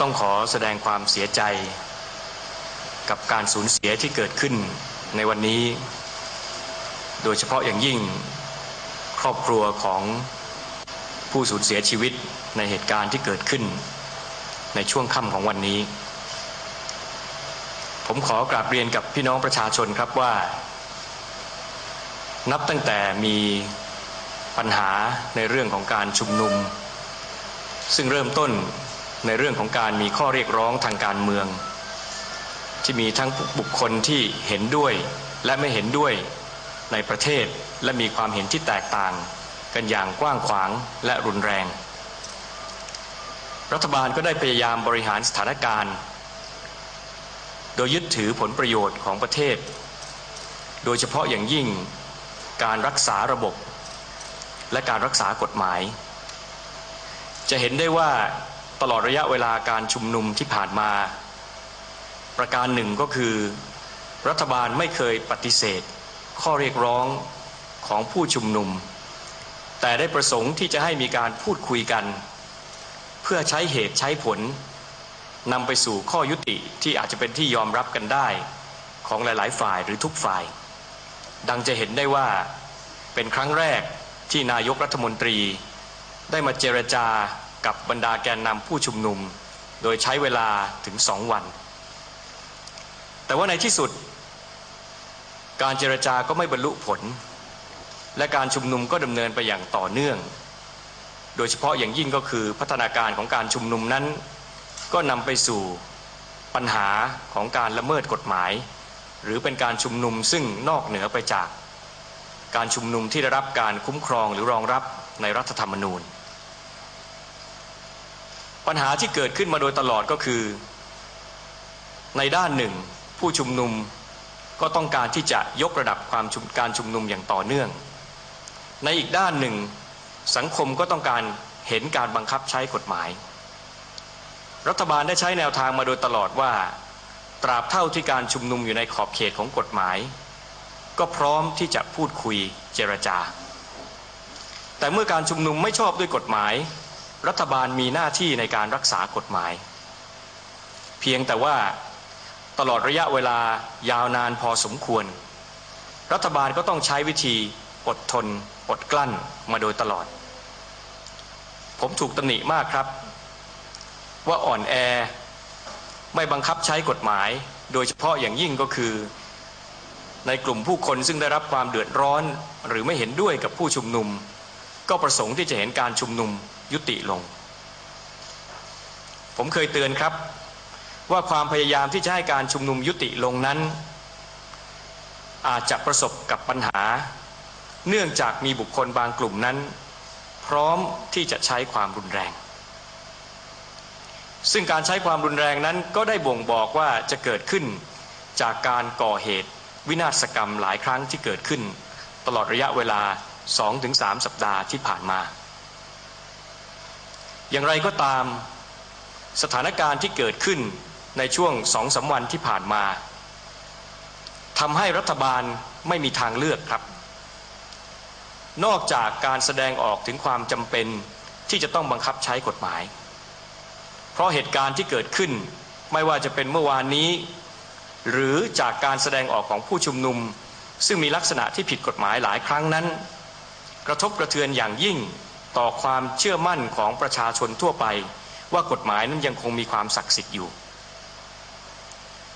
ต้องขอแสดงความเสียใจ กับการสูญเสียที่เกิดขึ้นในวันนี้ โดยเฉพาะอย่างยิ่งครอบครัวของผู้สูญเสียชีวิตในเหตุการณ์ที่เกิดขึ้น ในช่วงค่ำของวันนี้ ผมขอกราบเรียนกับพี่น้องประชาชนครับว่า นับตั้งแต่มีปัญหาในเรื่องของการชุมนุม ซึ่งเริ่มต้น ในเรื่องของการมีข้อเรียกร้องทางการเมือง ที่มีทั้งบุคคลที่เห็นด้วยและไม่เห็นด้วยในประเทศและมีความเห็นที่แตกต่างกันอย่างกว้างขวางและรุนแรง รัฐบาลก็ได้พยายามบริหารสถานการณ์ โดยยึดถือผลประโยชน์ของประเทศ โดยเฉพาะอย่างยิ่งการรักษาระบบ และการรักษากฎหมาย จะเห็นได้ว่า ตลอดระยะเวลาการชุมนุมที่ผ่านมา ประการหนึ่งก็คือ รัฐบาลไม่เคยปฏิเสธ ข้อเรียกร้องของผู้ชุมนุม แต่ได้ประสงค์ที่จะให้มีการพูดคุยกัน เพื่อใช้เหตุใช้ผลนำไปสู่ข้อยุติที่อาจจะเป็นที่ยอมรับกันได้ของหลาย ๆ ฝ่ายหรือทุกฝ่าย ดังจะเห็นได้ว่าเป็นครั้งแรกที่นายกรัฐมนตรี ได้มาเจรจา กับบรรดาแกนนำผู้ชุมนุม โดยใช้เวลาถึงสองวัน แต่ว่าในที่สุด การเจรจาก็ไม่บรรลุผล และการชุมนุมก็ดำเนินไปอย่างต่อเนื่อง โดยเฉพาะอย่างยิ่งก็คือพัฒนาการของการชุมนุมนั้น ก็นำไปสู่ปัญหาของการละเมิดกฎหมาย หรือเป็นการชุมนุมซึ่งนอกเหนือไปจาก การชุมนุมที่ได้รับการคุ้มครองหรือรองรับในรัฐธรรมนูญ ปัญหาที่เกิดขึ้นมาโดยตลอดก็คือ ในด้านหนึ่ง ผู้ชุมนุมก็ต้องการที่จะยกระดับความการชุมนุมอย่างต่อเนื่อง ในอีกด้านหนึ่ง สังคมก็ต้องการเห็นการบังคับใช้กฎหมาย รัฐบาลได้ใช้แนวทางมาโดยตลอดว่า ตราบเท่าที่การชุมนุมอยู่ในขอบเขตของกฎหมาย ก็พร้อมที่จะพูดคุยเจรจา แต่เมื่อการชุมนุมไม่ชอบด้วยกฎหมาย รัฐบาลมีหน้าที่ในการรักษากฎหมาย เพียงแต่ว่าตลอดระยะเวลายาวนานพอสมควร รัฐบาลก็ต้องใช้วิธีอดทน อดกลั้นมาโดยตลอด ผมถูกตำหนิมากครับ ว่าอ่อนแอไม่บังคับใช้กฎหมาย โดยเฉพาะอย่างยิ่งก็คือ ในกลุ่มผู้คนซึ่งได้รับความเดือดร้อน หรือไม่เห็นด้วยกับผู้ชุมนุม ก็ประสงค์ที่จะเห็นการชุมนุม ยุติลง ผมเคยเตือนครับว่าความพยายามที่จะให้การชุมนุมยุติลงนั้น อาจจะประสบกับปัญหา เนื่องจากมีบุคคลบางกลุ่มนั้น พร้อมที่จะใช้ความรุนแรง ซึ่งการใช้ความรุนแรงนั้นก็ได้บ่งบอกว่าจะเกิดขึ้น จากการก่อเหตุวินาศกรรมหลายครั้งที่เกิดขึ้น ตลอดระยะเวลา 2-3 สัปดาห์ที่ผ่านมา อย่างไรก็ตามสถานการณ์ที่เกิดขึ้นในช่วงสองสาวันที่ผ่านมาทำให้รัฐบาลไม่มีทางเลือกครับ นอกจากการแสดงออกถึงความจำเป็นที่จะต้องบังคับใช้กฎหมาย เพราะเหตุการณ์ที่เกิดขึ้นไม่ว่าจะเป็นเมื่อวานนี้ หรือจากการแสดงออกของผู้ชุมนุม ซึ่งมีลักษณะที่ผิดกฎหมายหลายครั้งนั้น กระทบกระเทือนอย่างยิ่ง ต่อความเชื่อมั่นของประชาชนทั่วไป ว่ากฎหมายนั้นยังคงมีความศักดิ์สิทธิ์อยู่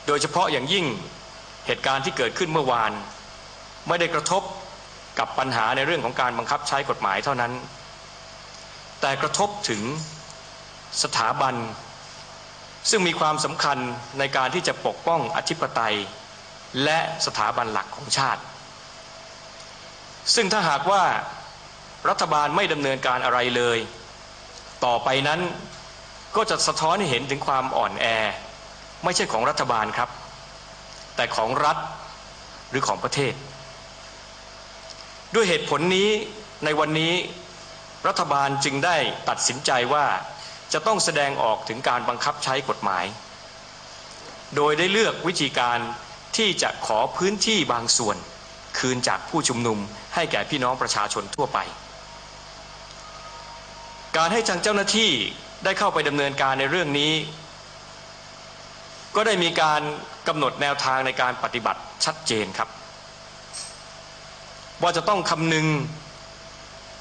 โดยเฉพาะอย่างยิ่งเหตุการณ์ที่เกิดขึ้นเมื่อวาน ไม่ได้กระทบกับปัญหาในเรื่องของการบังคับใช้กฎหมายเท่านั้น แต่กระทบถึงสถาบัน ซึ่งมีความสำคัญในการที่จะปกป้องอธิปไตย และสถาบันหลักของชาติ ซึ่งถ้าหากว่า รัฐบาลไม่ดำเนินการอะไรเลย ต่อไปนั้นก็จะสะท้อนให้เห็นถึงความอ่อนแอ ไม่ใช่ของรัฐบาลครับ แต่ของรัฐหรือของประเทศ ด้วยเหตุผลนี้ในวันนี้รัฐบาลจึงได้ตัดสินใจว่าจะต้องแสดงออกถึงการบังคับใช้กฎหมาย โดยได้เลือกวิธีการที่จะขอพื้นที่บางส่วน คืนจากผู้ชุมนุมให้แก่พี่น้องประชาชนทั่วไป การให้ทางเจ้าหน้าที่ได้เข้าไปดำเนินการในเรื่องนี้ ก็ได้มีการกำหนดแนวทางในการปฏิบัติชัดเจนครับ ว่าจะต้องคำนึง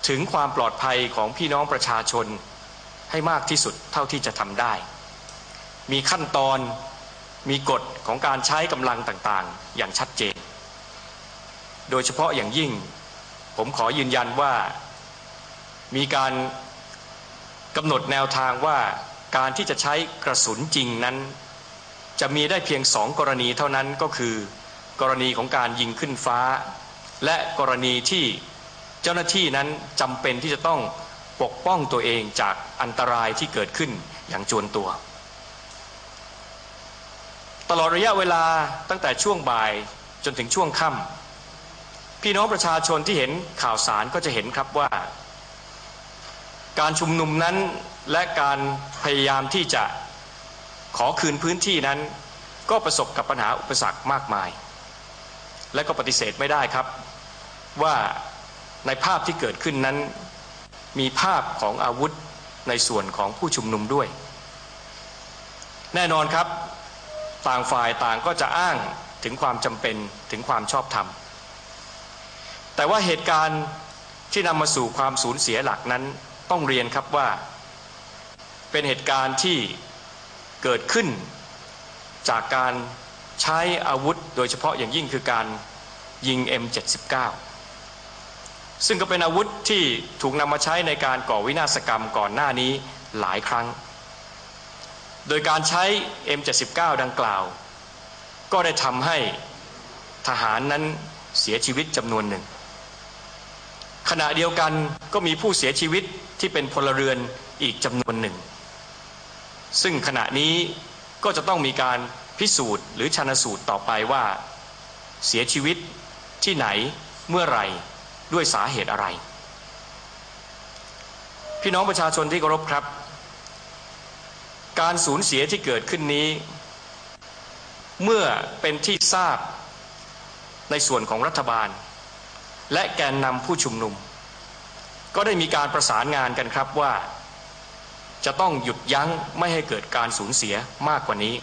ถึงความปลอดภัยของพี่น้องประชาชนให้มากที่สุดเท่าที่จะทำได้ มีขั้นตอนมีกฎของการใช้กำลังต่างๆ อย่างชัดเจน โดยเฉพาะอย่างยิ่ง ผมขอยืนยันว่ามีการ กำหนดแนวทางว่าการที่จะใช้กระสุนจริงนั้น จะมีได้เพียงสองกรณีเท่านั้นก็คือ กรณีของการยิงขึ้นฟ้า และกรณีที่เจ้าหน้าที่นั้นจำเป็นที่จะต้องปกป้องตัวเองจากอันตรายที่เกิดขึ้นอย่างจวนตัว ตลอดระยะเวลาตั้งแต่ช่วงบ่ายจนถึงช่วงค่ำพี่น้องประชาชนที่เห็นข่าวสารก็จะเห็นครับว่า การชุมนุมนั้นและการพยายามที่จะขอคืนพื้นที่นั้น ก็ประสบกับปัญหาอุปสรรคมากมาย และก็ปฏิเสธไม่ได้ครับ ว่าในภาพที่เกิดขึ้นนั้น มีภาพของอาวุธในส่วนของผู้ชุมนุมด้วย แน่นอนครับ ต่างฝ่ายต่างก็จะอ้างถึงความจำเป็นถึงความชอบธรรม แต่ว่าเหตุการณ์ที่นำมาสู่ความสูญเสียหลักนั้น ต้องเรียนครับว่าเป็นเหตุการณ์ที่เกิดขึ้น จากการใช้อาวุธโดยเฉพาะอย่างยิ่งคือการยิง M79 ซึ่งก็เป็นอาวุธที่ถูกนำมาใช้ในการก่อวินาศกรรมก่อนหน้านี้หลายครั้ง โดยการใช้ M79 ดังกล่าว ก็ได้ทำให้ทหารนั้นเสียชีวิตจำนวนหนึ่ง ขณะเดียวกันก็มีผู้เสียชีวิตที่เป็นพลเรือนอีกจำนวนหนึ่ง ซึ่งขณะนี้ก็จะต้องมีการพิสูจน์หรือชันสูตรต่อไปว่า เสียชีวิตที่ไหนเมื่อไหร่ด้วยสาเหตุอะไร พี่น้องประชาชนที่เคารพครับ การสูญเสียที่เกิดขึ้นนี้ เมื่อเป็นที่ทราบในส่วนของรัฐบาล และแกนนำผู้ชุมนุม ก็ได้มีการประสานงานกันครับว่า จะต้องหยุดยั้งไม่ให้เกิดการสูญเสียมากกว่านี้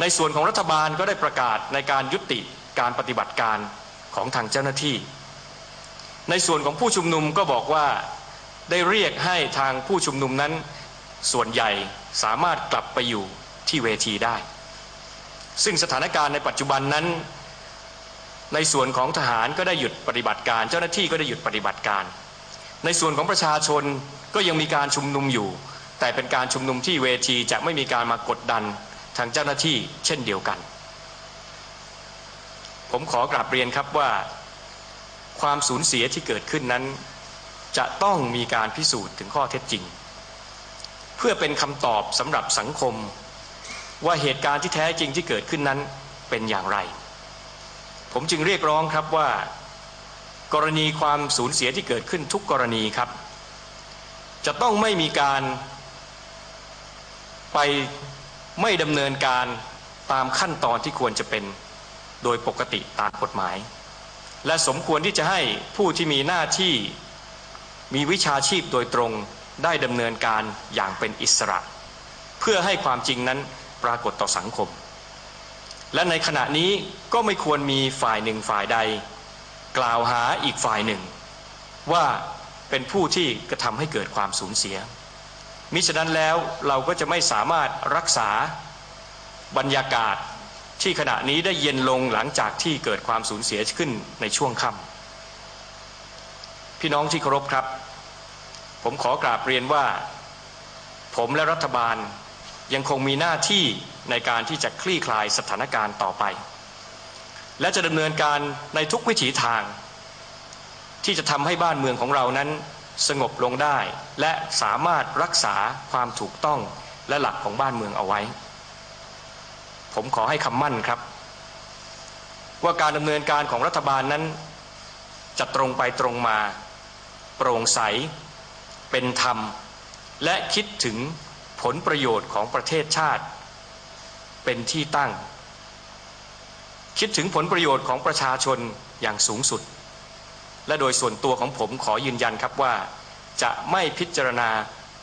ในส่วนของรัฐบาลก็ได้ประกาศในการยุติการปฏิบัติการของทางเจ้าหน้าที่ ในส่วนของผู้ชุมนุมก็บอกว่าได้เรียกให้ทางผู้ชุมนุมนั้น ส่วนใหญ่สามารถกลับไปอยู่ที่เวทีได้ ซึ่งสถานการณ์ในปัจจุบันนั้น ในส่วนของทหารก็ได้หยุดปฏิบัติการ เจ้าหน้าที่ก็ได้หยุดปฏิบัติการ ในส่วนของประชาชนก็ยังมีการชุมนุมอยู่ แต่เป็นการชุมนุมที่เวทีจะไม่มีการมากดดันทางเจ้าหน้าที่เช่นเดียวกัน ผมขอกราบเรียนครับว่าความสูญเสียที่เกิดขึ้นนั้น จะต้องมีการพิสูจน์ถึงข้อเท็จจริง เพื่อเป็นคำตอบสำหรับสังคม ว่าเหตุการณ์ที่แท้จริงที่เกิดขึ้นนั้นเป็นอย่างไร ผมจึงเรียกร้องครับว่า กรณีความสูญเสียที่เกิดขึ้นทุกกรณีครับ จะต้องไม่มีการไปไม่ดำเนินการตามขั้นตอนที่ควรจะเป็นโดยปกติตามกฎหมาย และสมควรที่จะให้ผู้ที่มีหน้าที่มีวิชาชีพโดยตรงได้ดำเนินการอย่างเป็นอิสระ เพื่อให้ความจริงนั้นปรากฏต่อสังคม และในขณะนี้ก็ไม่ควรมีฝ่ายหนึ่งฝ่ายใด กล่าวหาอีกฝ่ายหนึ่ง ว่าเป็นผู้ที่กระทำให้เกิดความสูญเสีย มิฉะนั้นแล้วเราก็จะไม่สามารถรักษาบรรยากาศที่ขณะนี้ได้เย็นลงหลังจากที่เกิดความสูญเสียขึ้นในช่วงค่ำพี่น้องที่เคารพครับ ผมขอกราบเรียนว่า ผมและรัฐบาลยังคงมีหน้าที่ ในการที่จะคลี่คลายสถานการณ์ต่อไป และจะดำเนินการในทุกวิถีทาง ที่จะทำให้บ้านเมืองของเรานั้นสงบลงได้ และสามารถรักษาความถูกต้องและหลักของบ้านเมืองเอาไว้ ผมขอให้คำมั่นครับ ว่าการดำเนินการของรัฐบาลนั้น จะตรงไปตรงมา โปร่งใส เป็นธรรม และคิดถึงผลประโยชน์ของประเทศชาติ เป็นที่ตั้ง คิดถึงผลประโยชน์ของประชาชนอย่างสูงสุด และโดยส่วนตัวของผมขอยืนยันครับว่า จะไม่พิจารณา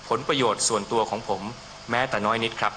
ผลประโยชน์ส่วนตัวของผมแม้แต่น้อยนิดครับ